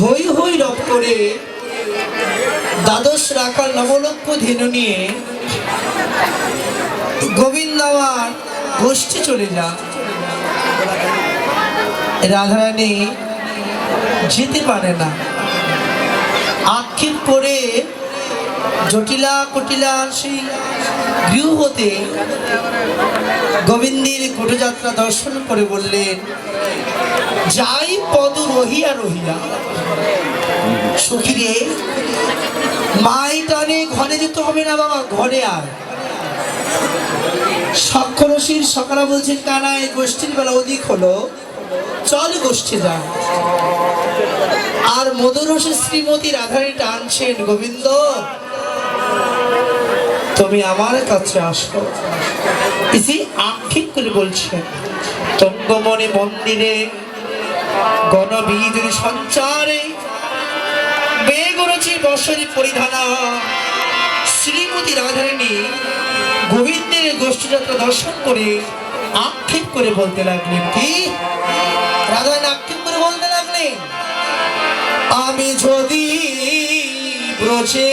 হই হই রব করে দ্বাদশ রাখার নবলক্ষ ধেনু নিয়ে গোবিন্দ আমার গোষ্ঠী চলে যা। রাধারানী যেতে পারে না। আক্ষেপ করে জটিলা কুটিলা সেই গৃহ হতে গোবিন্দের কুটযাত্রা দর্শন করে বললেন, যাই পদ রহিয়া রহিয়া, সখীরে, মাই টানে ঘরে যেতে হবে না বাবা, ঘরে আয়। সক্ষরসীর সকালে বলছেন কানা এই গোষ্ঠীর বেলা অধিক হলো, চল গোষ্ঠী যা আর মধুরসী শ্রীমতী রাধারী টানছেন, গোবিন্দ তুমি আমার কাছে আসো। ইসি আক্ষেপ করে বলছেন তঙ্গমণি মন্দিরে গণবীজুরি সঞ্চারে বেগরচি বসরি পরিধানা। শ্রীমতী রাধারানী গোবিন্দের গোষ্ঠীযাত্রা দর্শন করে আক্ষেপ করে বলতে লাগলেন, কি? রাধারানী আক্ষেপ করে বলতে লাগলেন? আমি যদি ব্রজে